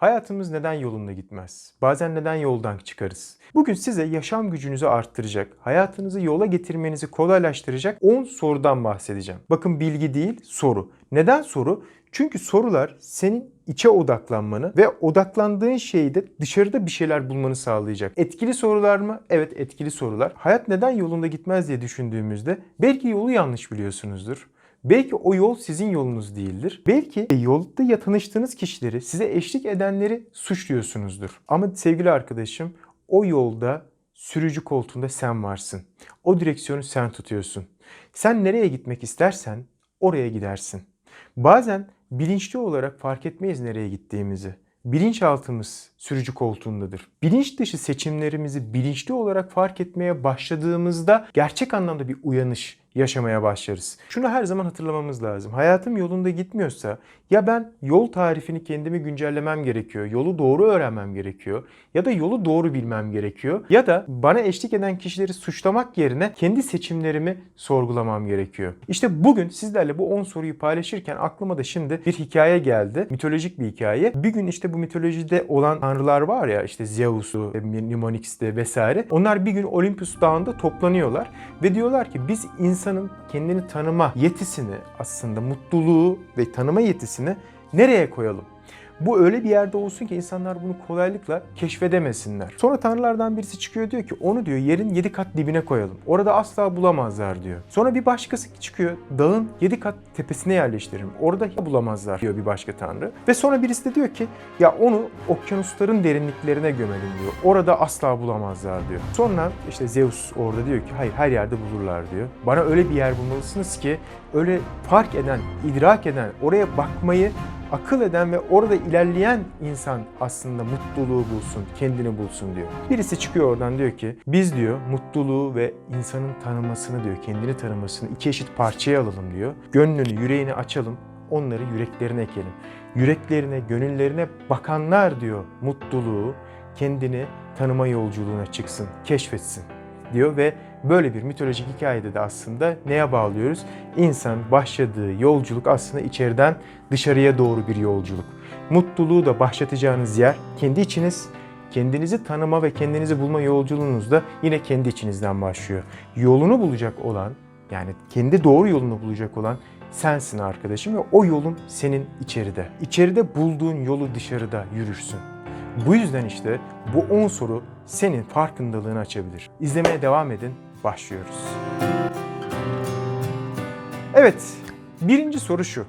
Hayatımız neden yolunda gitmez? Bazen neden yoldan çıkarız? Bugün size yaşam gücünüzü arttıracak, hayatınızı yola getirmenizi kolaylaştıracak 10 sorudan bahsedeceğim. Bakın bilgi değil, soru. Neden soru? Çünkü sorular senin içe odaklanmanı ve odaklandığın şeyde dışarıda bir şeyler bulmanı sağlayacak. Etkili sorular mı? Evet etkili sorular. Hayat neden yolunda gitmez diye düşündüğümüzde belki yolu yanlış biliyorsunuzdur. Belki o yol sizin yolunuz değildir. Belki yolda ya tanıştığınız kişileri, size eşlik edenleri suçluyorsunuzdur. Ama sevgili arkadaşım o yolda sürücü koltuğunda sen varsın. O direksiyonu sen tutuyorsun. Sen nereye gitmek istersen oraya gidersin. Bazen bilinçli olarak fark etmeyiz nereye gittiğimizi. Bilinçaltımız sürücü koltuğundadır. Bilinç dışı seçimlerimizi bilinçli olarak fark etmeye başladığımızda gerçek anlamda bir uyanış yaşamaya başlarız. Şunu her zaman hatırlamamız lazım. Hayatım yolunda gitmiyorsa ya ben yol tarifini kendimi güncellemem gerekiyor, yolu doğru öğrenmem gerekiyor ya da yolu doğru bilmem gerekiyor ya da bana eşlik eden kişileri suçlamak yerine kendi seçimlerimi sorgulamam gerekiyor. İşte bugün sizlerle bu 10 soruyu paylaşırken aklıma da şimdi bir hikaye geldi. Mitolojik bir hikaye. Bir gün işte bu mitolojide olan tanrılar var ya işte Zeus'u, Mnemonix'te vesaire. Onlar bir gün Olympus Dağı'nda toplanıyorlar ve diyorlar ki biz insanın kendini tanıma yetisini aslında mutluluğu ve tanıma yetisini nereye koyalım? Bu öyle bir yerde olsun ki insanlar bunu kolaylıkla keşfedemesinler. Sonra tanrılardan birisi çıkıyor diyor ki onu diyor yerin 7 kat dibine koyalım. Orada asla bulamazlar diyor. Sonra bir başkası çıkıyor dağın 7 kat tepesine yerleştirelim. Orada bulamazlar diyor bir başka tanrı. Ve sonra birisi de diyor ki ya onu okyanusların derinliklerine gömelim diyor. Orada asla bulamazlar diyor. Sonra işte Zeus orada diyor ki hayır her yerde bulurlar diyor. Bana öyle bir yer bulmalısınız ki öyle fark eden, idrak eden, oraya bakmayı akıl eden ve orada ilerleyen insan aslında mutluluğu bulsun, kendini bulsun diyor. Birisi çıkıyor oradan diyor ki biz diyor mutluluğu ve insanın tanımasını diyor, kendini tanımasını iki eşit parçaya alalım diyor. Gönlünü, yüreğini açalım, onları yüreklerine ekelim. Yüreklerine, gönüllerine bakanlar diyor mutluluğu, kendini tanıma yolculuğuna çıksın, keşfetsin diyor ve böyle bir mitolojik hikayede de aslında neye bağlıyoruz? İnsan başladığı yolculuk aslında içeriden dışarıya doğru bir yolculuk. Mutluluğu da başlatacağınız yer kendi içiniz. Kendinizi tanıma ve kendinizi bulma yolculuğunuz da yine kendi içinizden başlıyor. Yolunu bulacak olan yani kendi doğru yolunu bulacak olan sensin arkadaşım ve o yolun senin içeride. İçeride bulduğun yolu dışarıda yürürsün. Bu yüzden işte bu 10 soru senin farkındalığını açabilir. İzlemeye devam edin. Başlıyoruz. Evet, birinci soru şu.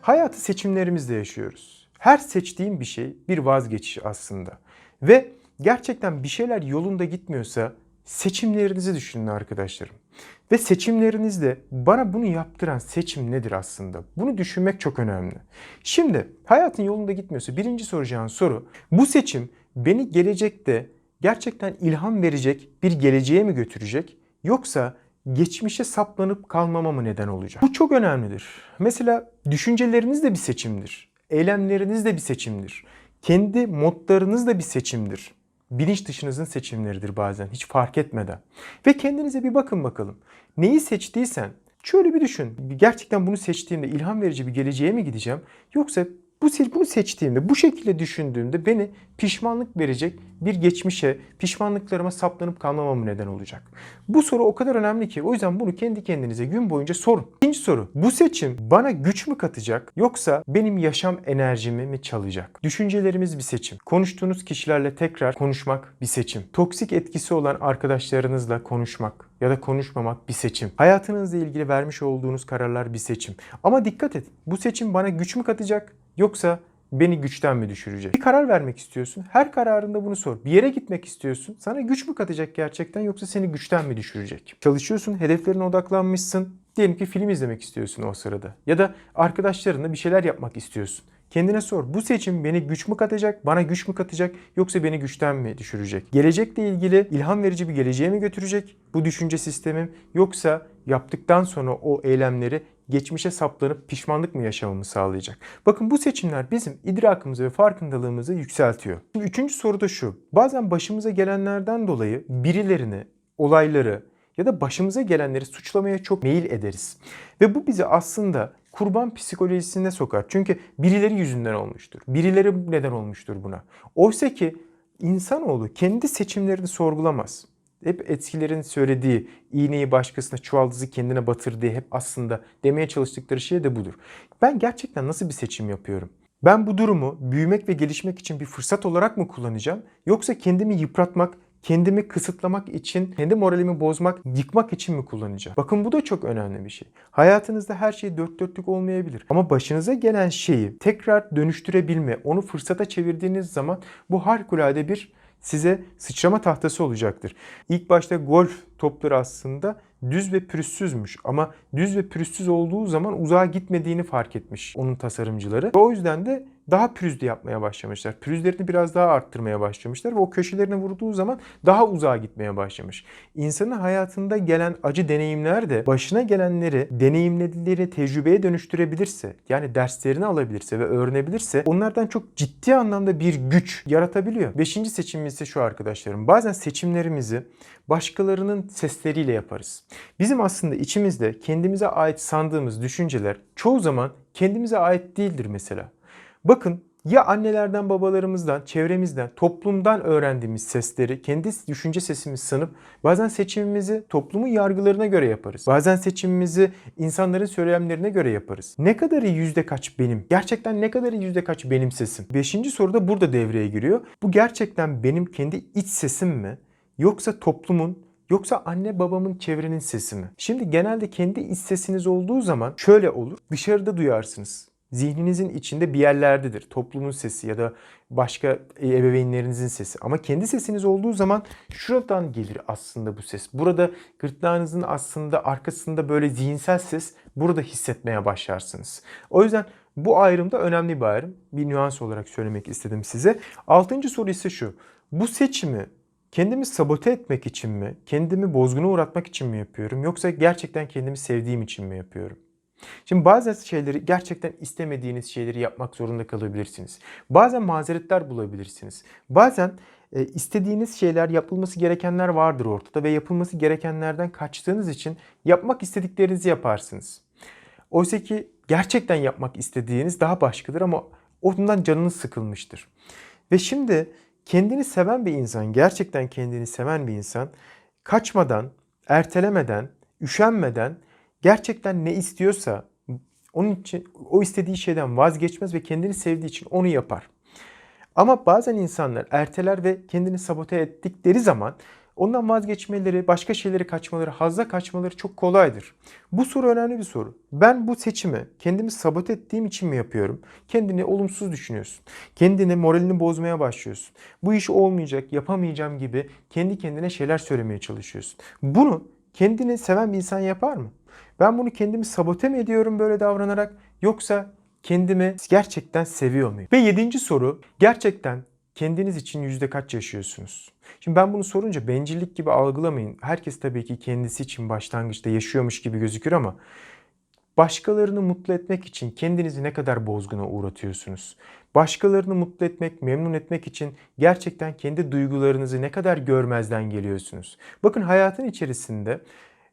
Hayatı seçimlerimizle yaşıyoruz. Her seçtiğim bir şey bir vazgeçiş aslında. Ve gerçekten bir şeyler yolunda gitmiyorsa seçimlerinizi düşünün arkadaşlarım. Ve seçimlerinizde bana bunu yaptıran seçim nedir aslında? Bunu düşünmek çok önemli. Şimdi hayatın yolunda gitmiyorsa birinci soracağın soru bu seçim beni gelecekte gerçekten ilham verecek bir geleceğe mi götürecek yoksa geçmişe saplanıp kalmama mı neden olacak? Bu çok önemlidir. Mesela düşünceleriniz de bir seçimdir. Eylemleriniz de bir seçimdir. Kendi modlarınız da bir seçimdir. Bilinç dışınızın seçimleridir bazen hiç fark etmeden. Ve kendinize bir bakın bakalım. Neyi seçtiysen şöyle bir düşün. Gerçekten bunu seçtiğimde ilham verici bir geleceğe mi gideceğim? Yoksa bu bunu seçtiğimde, bu şekilde düşündüğümde beni pişmanlık verecek bir geçmişe, pişmanlıklarıma saplanıp kalmamam neden olacak. Bu soru o kadar önemli ki o yüzden bunu kendi kendinize gün boyunca sorun. İkinci soru, bu seçim bana güç mü katacak yoksa benim yaşam enerjimi mi çalacak? Düşüncelerimiz bir seçim. Konuştuğunuz kişilerle tekrar konuşmak bir seçim. Toksik etkisi olan arkadaşlarınızla konuşmak ya da konuşmamak bir seçim. Hayatınızla ilgili vermiş olduğunuz kararlar bir seçim. Ama dikkat et. Bu seçim bana güç mü katacak yoksa beni güçten mi düşürecek? Bir karar vermek istiyorsun. Her kararında bunu sor. Bir yere gitmek istiyorsun. Sana güç mü katacak gerçekten yoksa seni güçten mi düşürecek? Çalışıyorsun, hedeflerine odaklanmışsın. Diyelim ki film izlemek istiyorsun o sırada. Ya da arkadaşlarınla bir şeyler yapmak istiyorsun. Kendine sor. Bu seçim beni güç mü katacak, bana güç mü katacak yoksa beni güçten mi düşürecek? Gelecekle ilgili ilham verici bir geleceğe mi götürecek bu düşünce sistemim yoksa yaptıktan sonra o eylemleri geçmişe saplanıp pişmanlık mı yaşamamı sağlayacak? Bakın bu seçimler bizim idrakımızı ve farkındalığımızı yükseltiyor. Şimdi üçüncü soru da şu. Bazen başımıza gelenlerden dolayı birilerini, olayları ya da başımıza gelenleri suçlamaya çok meyil ederiz. Ve bu bizi aslında kurban psikolojisine sokar. Çünkü birileri yüzünden olmuştur. Birileri neden olmuştur buna. Oysa ki insanoğlu kendi seçimlerini sorgulamaz. Hep etkilerin söylediği iğneyi başkasına çuvaldızı kendine batır diye hep aslında demeye çalıştıkları şey de budur. Ben gerçekten nasıl bir seçim yapıyorum? Ben bu durumu büyümek ve gelişmek için bir fırsat olarak mı kullanacağım? Yoksa kendimi yıpratmak, kendimi kısıtlamak için, kendi moralimi bozmak, yıkmak için mi kullanacağım? Bakın bu da çok önemli bir şey. Hayatınızda her şey dört dörtlük olmayabilir. Ama başınıza gelen şeyi tekrar dönüştürebilme, onu fırsata çevirdiğiniz zaman bu harikulade bir size sıçrama tahtası olacaktır. İlk başta golf topları aslında düz ve pürüzsüzmüş ama düz ve pürüzsüz olduğu zaman uzağa gitmediğini fark etmiş onun tasarımcıları. Ve o yüzden de daha pürüzlü yapmaya başlamışlar. Pürüzlerini biraz daha arttırmaya başlamışlar ve o köşelerine vurduğu zaman daha uzağa gitmeye başlamış. İnsanın hayatında gelen acı deneyimler de başına gelenleri deneyimledikleri tecrübeye dönüştürebilirse yani derslerini alabilirse ve öğrenebilirse onlardan çok ciddi anlamda bir güç yaratabiliyor. Beşinci seçimimiz ise şu arkadaşlarım. Bazen seçimlerimizi başkalarının sesleriyle yaparız. Bizim aslında içimizde kendimize ait sandığımız düşünceler çoğu zaman kendimize ait değildir mesela. Bakın ya annelerden, babalarımızdan, çevremizden, toplumdan öğrendiğimiz sesleri kendi düşünce sesimiz sanıp bazen seçimimizi toplumun yargılarına göre yaparız. Bazen seçimimizi insanların söylemlerine göre yaparız. Ne kadarı yüzde kaç benim? Gerçekten ne kadarı yüzde kaç benim sesim? Beşinci soru da burada devreye giriyor. Bu gerçekten benim kendi iç sesim mi? Yoksa toplumun Yoksa anne babamın çevrenin sesi mi? Şimdi genelde kendi iç sesiniz olduğu zaman şöyle olur. Dışarıda duyarsınız zihninizin içinde bir yerlerdedir. Toplumun sesi ya da başka ebeveynlerinizin sesi. Ama kendi sesiniz olduğu zaman şuradan gelir aslında bu ses. Burada gırtlağınızın aslında arkasında böyle zihinsel ses burada hissetmeye başlarsınız. O yüzden bu ayrım da önemli bir ayrım. Bir nüans olarak söylemek istedim size. Altıncı soru ise şu. Bu seçimi kendimi sabote etmek için mi, kendimi bozguna uğratmak için mi yapıyorum yoksa gerçekten kendimi sevdiğim için mi yapıyorum? Şimdi bazı şeyleri gerçekten istemediğiniz şeyleri yapmak zorunda kalabilirsiniz. Bazen mazeretler bulabilirsiniz. Bazen e, istediğiniz şeyler yapılması gerekenler vardır ortada ve yapılması gerekenlerden kaçtığınız için yapmak istediklerinizi yaparsınız. Oysa ki gerçekten yapmak istediğiniz daha başkadır ama ondan canınız sıkılmıştır. Ve şimdi kendini seven bir insan, gerçekten kendini seven bir insan kaçmadan, ertelemeden, üşenmeden gerçekten ne istiyorsa onun için o istediği şeyden vazgeçmez ve kendini sevdiği için onu yapar. Ama bazen insanlar erteler ve kendini sabote ettikleri zaman ondan vazgeçmeleri, başka şeyleri kaçmaları, hazza kaçmaları çok kolaydır. Bu soru önemli bir soru. Ben bu seçimi kendimi sabote ettiğim için mi yapıyorum? Kendini olumsuz düşünüyorsun. Kendini moralini bozmaya başlıyorsun. Bu iş olmayacak, yapamayacağım gibi kendi kendine şeyler söylemeye çalışıyorsun. Bunu kendini seven bir insan yapar mı? Ben bunu kendimi sabote mi ediyorum böyle davranarak yoksa kendimi gerçekten seviyor muyum? Ve yedinci soru gerçekten kendiniz için yüzde kaç yaşıyorsunuz? Şimdi ben bunu sorunca bencillik gibi algılamayın. Herkes tabii ki kendisi için başlangıçta yaşıyormuş gibi gözükür ama başkalarını mutlu etmek için kendinizi ne kadar bozguna uğratıyorsunuz? Başkalarını mutlu etmek, memnun etmek için gerçekten kendi duygularınızı ne kadar görmezden geliyorsunuz? Bakın hayatın içerisinde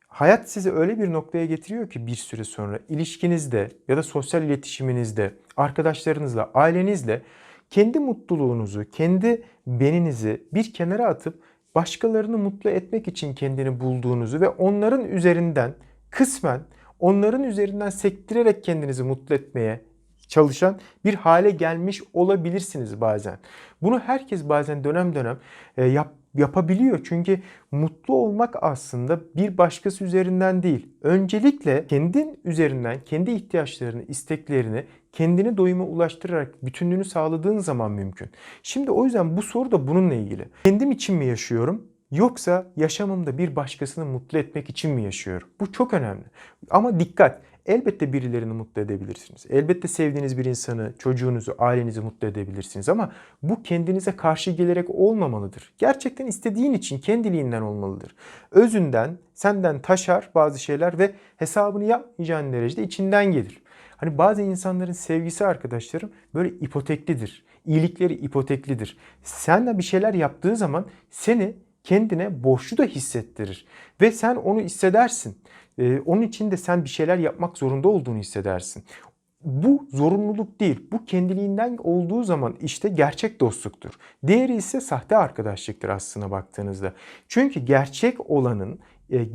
hayat sizi öyle bir noktaya getiriyor ki bir süre sonra ilişkinizde ya da sosyal iletişiminizde, arkadaşlarınızla, ailenizle kendi mutluluğunuzu, kendi beninizi bir kenara atıp başkalarını mutlu etmek için kendini bulduğunuzu ve onların üzerinden kısmen onların üzerinden sektirerek kendinizi mutlu etmeye çalışan bir hale gelmiş olabilirsiniz bazen. Bunu herkes bazen dönem dönem e, yap, yapabiliyor. Çünkü mutlu olmak aslında bir başkası üzerinden değil. Öncelikle kendin üzerinden kendi ihtiyaçlarını, isteklerini kendini doyuma ulaştırarak bütünlüğünü sağladığın zaman mümkün. Şimdi o yüzden bu soru da bununla ilgili. Kendim için mi yaşıyorum? Yoksa yaşamımda bir başkasını mutlu etmek için mi yaşıyorum? Bu çok önemli. Ama dikkat. Elbette birilerini mutlu edebilirsiniz. Elbette sevdiğiniz bir insanı, çocuğunuzu, ailenizi mutlu edebilirsiniz ama bu kendinize karşı gelerek olmamalıdır. Gerçekten istediğin için kendiliğinden olmalıdır. Özünden, senden taşar bazı şeyler ve hesabını yapmayacağın derecede içinden gelir. Hani bazı insanların sevgisi arkadaşlarım böyle ipoteklidir. İyilikleri ipoteklidir. Sen de bir şeyler yaptığı zaman seni kendine borçlu da hissettirir. Ve sen onu hissedersin. Ee, onun için de sen bir şeyler yapmak zorunda olduğunu hissedersin. Bu zorunluluk değil. Bu kendiliğinden olduğu zaman işte gerçek dostluktur. Diğeri ise sahte arkadaşlıktır aslına baktığınızda. Çünkü gerçek olanın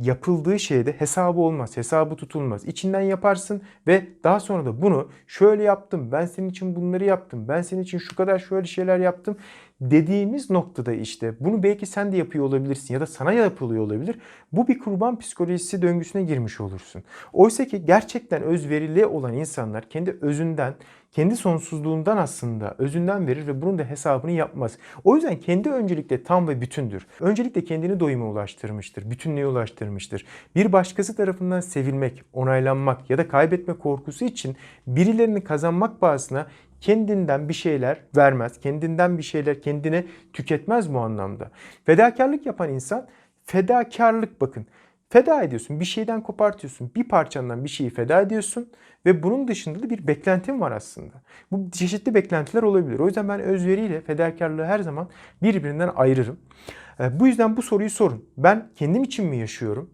yapıldığı şeyde hesabı olmaz, hesabı tutulmaz. İçinden yaparsın ve daha sonra da bunu şöyle yaptım, ben senin için bunları yaptım, ben senin için şu kadar şöyle şeyler yaptım dediğimiz noktada işte bunu belki sen de yapıyor olabilirsin ya da sana yapılıyor olabilir. Bu bir kurban psikolojisi döngüsüne girmiş olursun. Oysa ki gerçekten özverili olan insanlar kendi özünden, kendi sonsuzluğundan aslında özünden verir ve bunun da hesabını yapmaz. O yüzden kendi öncelikle tam ve bütündür. Öncelikle kendini doyuma ulaştırmıştır, bütünlüğe ulaştırmıştır. Bir başkası tarafından sevilmek, onaylanmak ya da kaybetme korkusu için birilerini kazanmak bahsına kendinden bir şeyler vermez. Kendinden bir şeyler kendine tüketmez bu anlamda. Fedakarlık yapan insan fedakarlık bakın. Feda ediyorsun, bir şeyden kopartıyorsun, bir parçandan bir şeyi feda ediyorsun ve bunun dışında da bir beklentin var aslında. Bu çeşitli beklentiler olabilir. O yüzden ben özveriyle fedakarlığı her zaman birbirinden ayırırım. E, Bu yüzden bu soruyu sorun. Ben kendim için mi yaşıyorum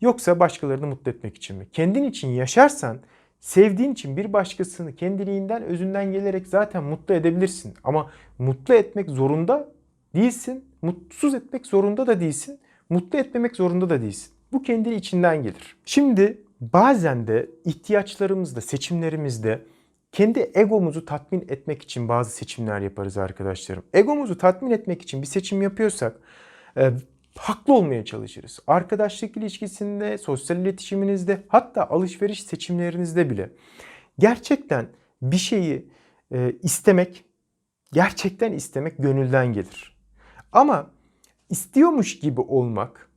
yoksa başkalarını mutlu etmek için mi? Kendin için yaşarsan Sevdiğin için bir başkasını kendiliğinden, özünden gelerek zaten mutlu edebilirsin. Ama mutlu etmek zorunda değilsin. Mutsuz etmek zorunda da değilsin. Mutlu etmemek zorunda da değilsin. Bu kendi içinden gelir. Şimdi bazen de ihtiyaçlarımızda, seçimlerimizde kendi egomuzu tatmin etmek için bazı seçimler yaparız arkadaşlarım. Egomuzu tatmin etmek için bir seçim yapıyorsak e, haklı olmaya çalışırız. Arkadaşlık ilişkisinde, sosyal iletişiminizde, hatta alışveriş seçimlerinizde bile gerçekten bir şeyi e, istemek, gerçekten istemek gönülden gelir. Ama istiyormuş gibi olmak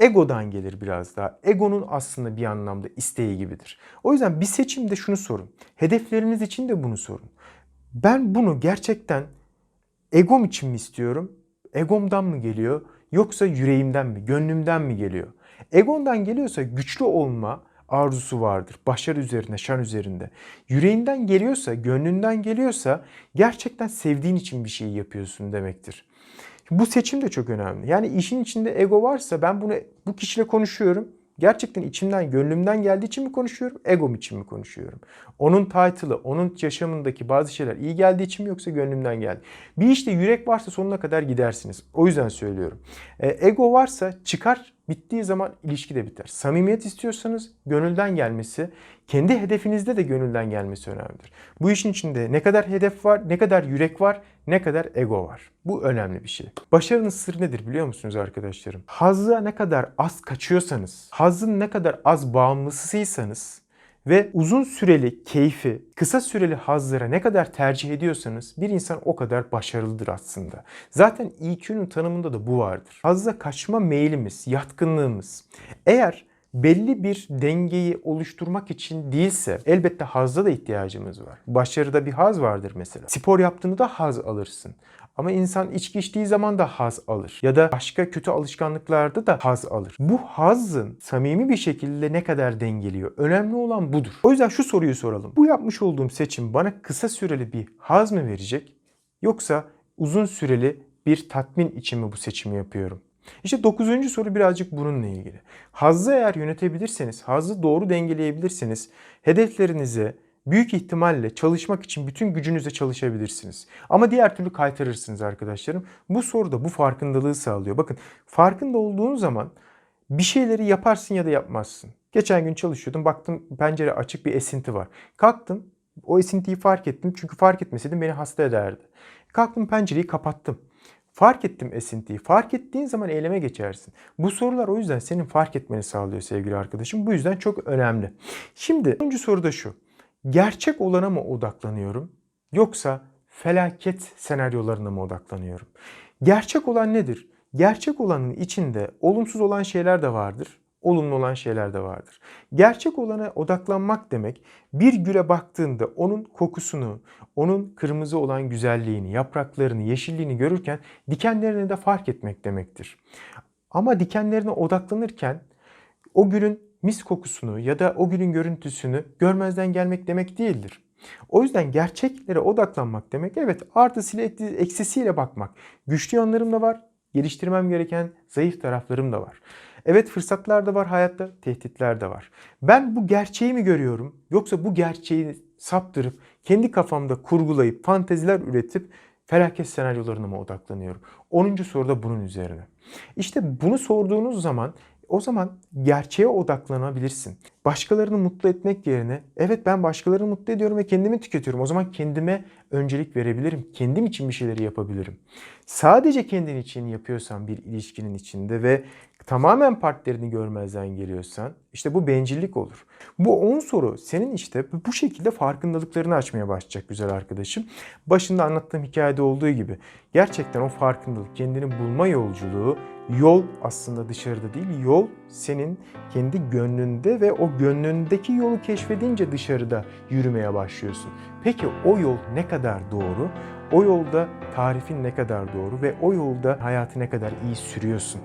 egodan gelir biraz daha. Egonun aslında bir anlamda isteği gibidir. O yüzden bir seçimde şunu sorun. Hedefleriniz için de bunu sorun. Ben bunu gerçekten egom için mi istiyorum? Egomdan mı geliyor? Yoksa yüreğimden mi, gönlümden mi geliyor? Egondan geliyorsa güçlü olma arzusu vardır. Başarı üzerine, şan üzerinde. Yüreğinden geliyorsa, gönlünden geliyorsa gerçekten sevdiğin için bir şey yapıyorsun demektir. Bu seçim de çok önemli. Yani işin içinde ego varsa ben bunu bu kişiyle konuşuyorum. Gerçekten içimden, gönlümden geldiği için mi konuşuyorum, egom için mi konuşuyorum? Onun title'ı, onun yaşamındaki bazı şeyler iyi geldiği için mi yoksa gönlümden geldi? Bir işte yürek varsa sonuna kadar gidersiniz. O yüzden söylüyorum. E, ego varsa çıkar, bittiği zaman ilişki de biter. Samimiyet istiyorsanız gönülden gelmesi, kendi hedefinizde de gönülden gelmesi önemlidir. Bu işin içinde ne kadar hedef var, ne kadar yürek var, ne kadar ego var. Bu önemli bir şey. Başarının sırrı nedir biliyor musunuz arkadaşlarım? Hazza ne kadar az kaçıyorsanız, hazın ne kadar az bağımlısıysanız ve uzun süreli keyfi, kısa süreli hazlara ne kadar tercih ediyorsanız bir insan o kadar başarılıdır aslında. Zaten EQ'nun tanımında da bu vardır. Hazza kaçma meylimiz, yatkınlığımız. Eğer belli bir dengeyi oluşturmak için değilse elbette hazda da ihtiyacımız var. Başarıda bir haz vardır mesela. Spor yaptığında da haz alırsın. Ama insan içki içtiği zaman da haz alır. Ya da başka kötü alışkanlıklarda da haz alır. Bu hazın samimi bir şekilde ne kadar dengeliyor? Önemli olan budur. O yüzden şu soruyu soralım. Bu yapmış olduğum seçim bana kısa süreli bir haz mı verecek? Yoksa uzun süreli bir tatmin için mi bu seçimi yapıyorum? İşte dokuzuncu soru birazcık bununla ilgili. Hazzı eğer yönetebilirseniz, hazzı doğru dengeleyebilirseniz hedeflerinize büyük ihtimalle çalışmak için bütün gücünüzle çalışabilirsiniz. Ama diğer türlü kaytarırsınız arkadaşlarım. Bu soruda bu farkındalığı sağlıyor. Bakın farkında olduğun zaman bir şeyleri yaparsın ya da yapmazsın. Geçen gün çalışıyordum baktım pencere açık bir esinti var. Kalktım o esintiyi fark ettim çünkü fark etmeseydim beni hasta ederdi. Kalktım pencereyi kapattım. Fark ettim esintiyi. Fark ettiğin zaman eyleme geçersin. Bu sorular o yüzden senin fark etmeni sağlıyor sevgili arkadaşım. Bu yüzden çok önemli. Şimdi sonuncu soru da şu. Gerçek olana mı odaklanıyorum yoksa felaket senaryolarına mı odaklanıyorum? Gerçek olan nedir? Gerçek olanın içinde olumsuz olan şeyler de vardır olumlu olan şeyler de vardır. Gerçek olana odaklanmak demek bir güle baktığında onun kokusunu, onun kırmızı olan güzelliğini, yapraklarını, yeşilliğini görürken dikenlerini de fark etmek demektir. Ama dikenlerine odaklanırken o gülün mis kokusunu ya da o gülün görüntüsünü görmezden gelmek demek değildir. O yüzden gerçeklere odaklanmak demek evet artısıyla eksisiyle bakmak. Güçlü yanlarım da var, geliştirmem gereken zayıf taraflarım da var. Evet fırsatlar da var hayatta, tehditler de var. Ben bu gerçeği mi görüyorum yoksa bu gerçeği saptırıp kendi kafamda kurgulayıp fanteziler üretip felaket senaryolarına mı odaklanıyorum? 10. soruda bunun üzerine. İşte bunu sorduğunuz zaman o zaman gerçeğe odaklanabilirsin. Başkalarını mutlu etmek yerine evet ben başkalarını mutlu ediyorum ve kendimi tüketiyorum. O zaman kendime öncelik verebilirim. Kendim için bir şeyleri yapabilirim. Sadece kendin için yapıyorsan bir ilişkinin içinde ve tamamen partnerini görmezden geliyorsan işte bu bencillik olur. Bu 10 soru senin işte bu şekilde farkındalıklarını açmaya başlayacak güzel arkadaşım. Başında anlattığım hikayede olduğu gibi gerçekten o farkındalık, kendini bulma yolculuğu yol aslında dışarıda değil. Yol senin kendi gönlünde ve gönlündeki yolu keşfedince dışarıda yürümeye başlıyorsun. Peki o yol ne kadar doğru? O yolda tarifin ne kadar doğru ve o yolda hayatı ne kadar iyi sürüyorsun?